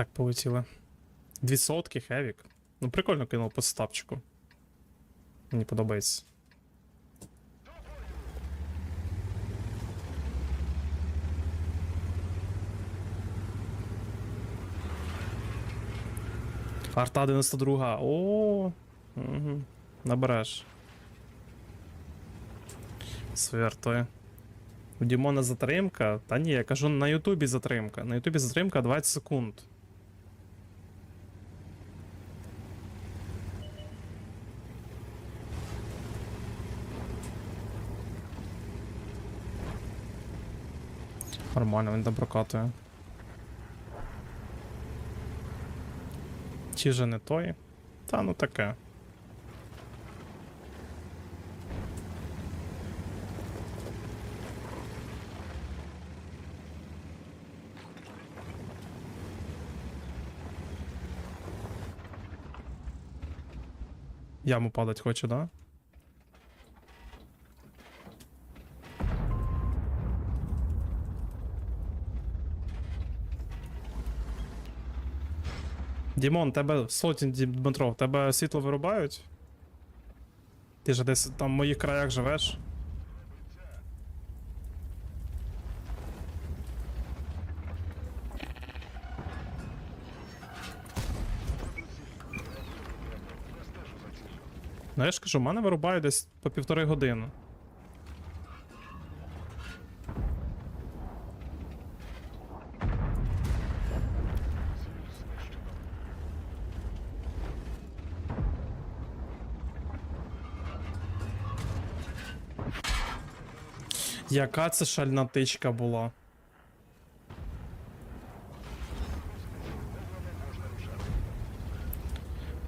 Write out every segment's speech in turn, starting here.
Так, полетіли. Дві сотки, хевік. Ну, прикольно кинув по стапчику. Мені подобається. Арта 92. О, угу. Набереш. Свертує. У Дімона затримка. Та ні, я кажу на Ютубі затримка. На Ютубі затримка 20 секунд. Нормально, він там прокатує. Чи же не той? Та ну таке. Яму падать хоче, да? Дімон, тебе сотень Дмитро, тебе світло вирубають? Ти ж десь там в моїх краях живеш? Ну я ж кажу, мене вирубають десь по півтори години. Яка це шальна тичка була?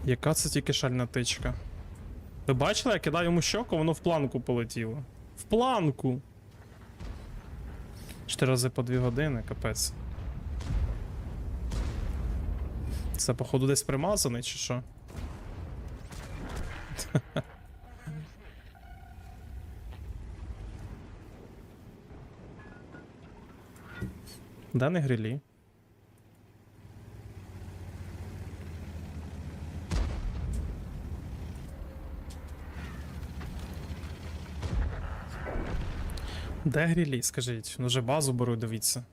Яка це тільки шальна тичка? Ви бачили, я кидаю йому щоку, воно в планку полетіло. В планку! Чотири рази по дві години, капець. Це, походу, десь примазаний, чи що? Да, не грилі. Де грілі, скажіть? Ну вже базу беру, дивіться.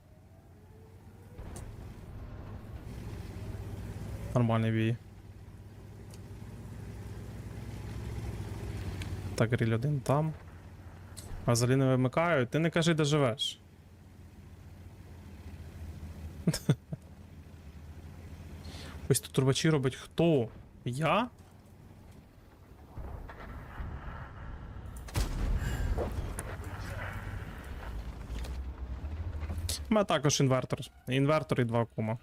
Нормальний бій. Так, гріль один там. А взагалі не вимикають. Ти не кажи, де живеш. Ось тут турбачі робить хто? Я? У мене також інвертор. Інвертор і два кума.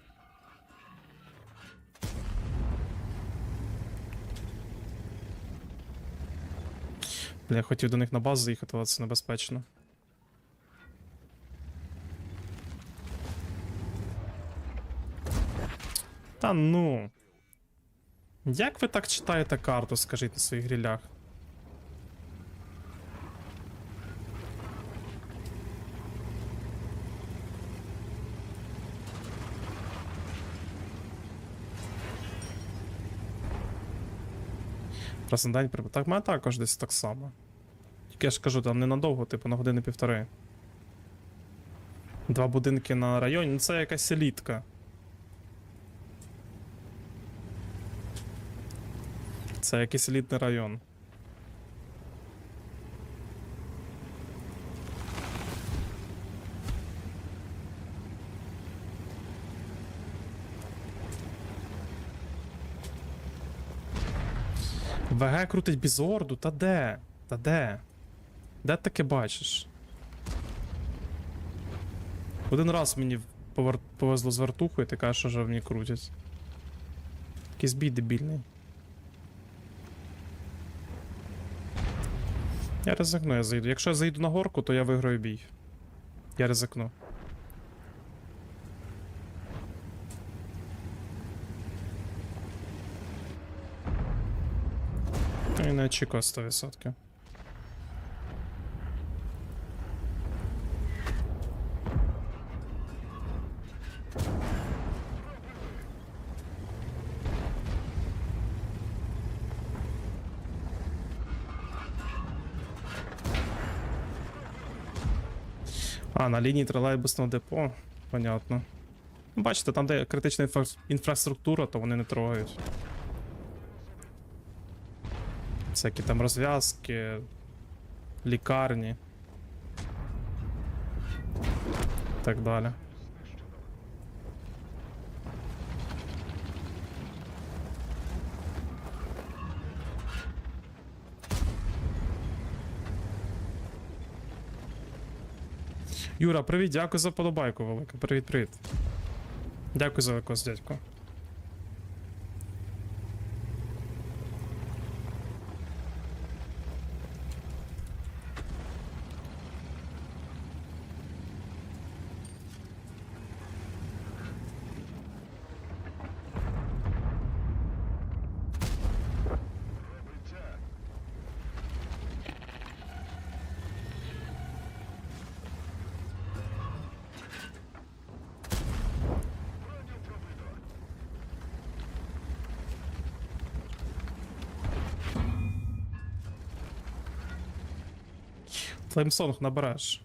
Бля, я хотів до них на базу заїхати, але це небезпечно. Та ну. Як ви так читаєте карту, скажіть на своїх грілях? День прибув. Так, мене також десь так само. Тільки я ж кажу, там ненадовго, типу на години півтори. Два будинки на районі, ну це якась елітка. Це якийсь елітний район. ВГ крутить бізорду, та де? Та де? Де таке бачиш? Один раз мені повезло з вертухою, ти кажеш, що вже в ній крутять. Якийсь дебільний. Я ризикну, я зайду. Якщо я зайду на горку, то я виграю бій. Я ризикну. І не очікую 100%. А, на лінії тролейбусного депо. Понятно. Ну, Бачите, там, де критична інфра- інфраструктура, то вони не трогають. Всякі там розв'язки, лікарні. І так далі. Юра, привіт, дякую за подобайку велике. Привіт, привіт. Дякую за якось, дядько. Флеймсонг набереш.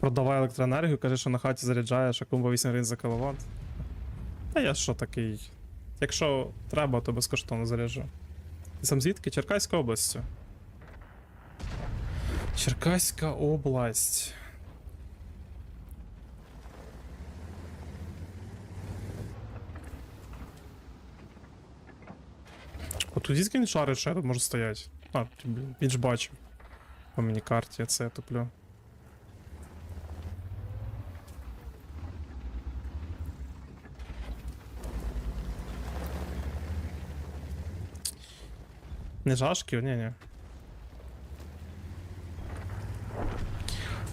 Продавай електроенергію, кажи, що на хаті заряджаєш, а комбо 8 гривень за кіловат. Та я що такий. Якщо треба, то безкоштовно заряджу. Ти сам звідки? Черкаська область. Черкаська область. От шарить, що я тут можу стояти? А, він ж бачив. По мені карті, це я туплю. Не жашків? Ні, ні.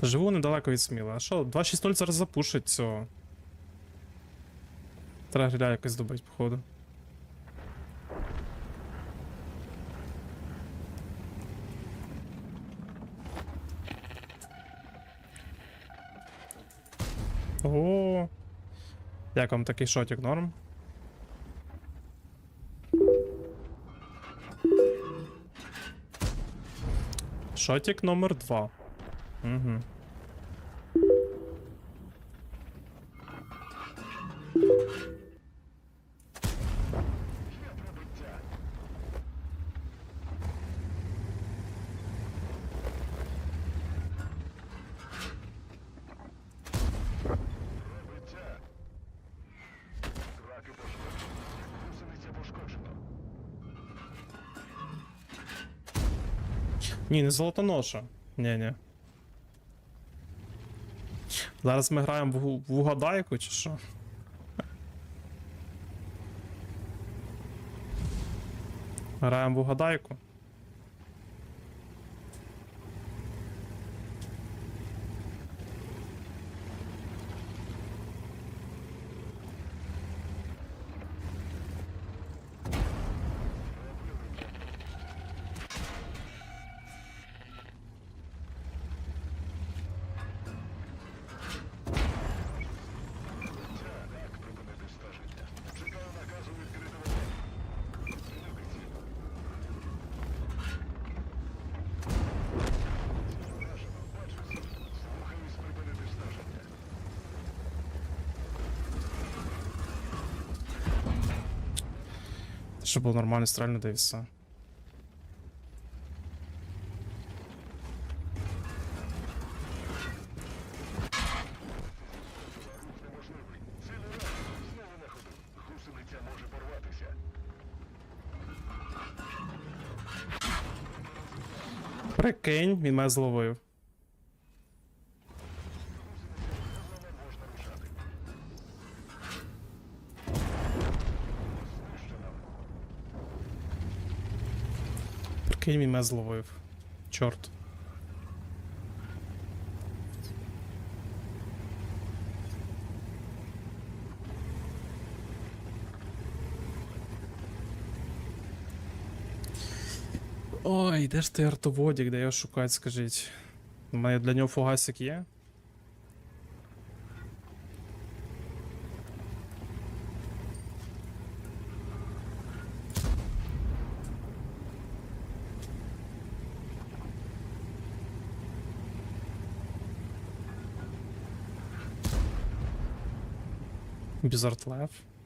Живу недалеко від Сміла. А що, 2.6.0 зараз запушить цього. Треба гриля якось добить, походу. О. Як вам такий шотик норм? Шотик номер два. Угу. Ні, не золотоноша. Ні, ні. Зараз ми граємо в, в угадайку чи що? Граємо в угадайку. Щоб було нормально стрельно, да і все. Прикинь, він мене зловив. Він мене зловив. Чорт. Ой, де ж той артоводік, де його шукати, скажіть. У мене для нього фугасик є? Бізартлев. Є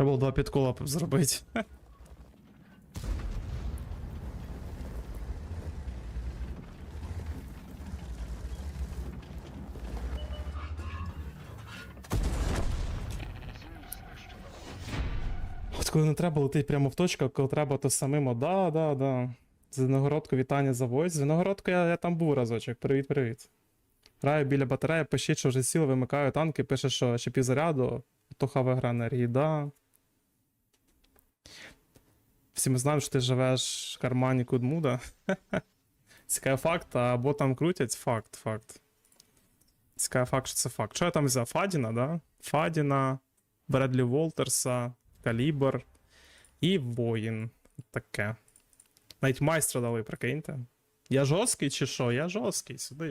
Треба було два підкола зробити. От коли не треба летить прямо в точку, коли треба, то самим. Да, да, да. Звиногородку вітання за войс. Звиногородку я, я там був разочок. Привіт, привіт. Граю біля батареї, пишіть, що вже сіли, вимикаю танки, пише, що ще півзаряду, то хава гра енергії, да. Всі ми знаємо, що ти живеш в кармані Кудмуда. Цікавий факт, або там крутять. Факт, факт. Цікавий факт, що це факт. Що я там взяв? Фадіна, да? Фадіна, Бредлі Волтерса, Калібр і воїн. Таке. Навіть майстра дали, прикиньте. Я жорсткий чи що? Я жорсткий, сюди.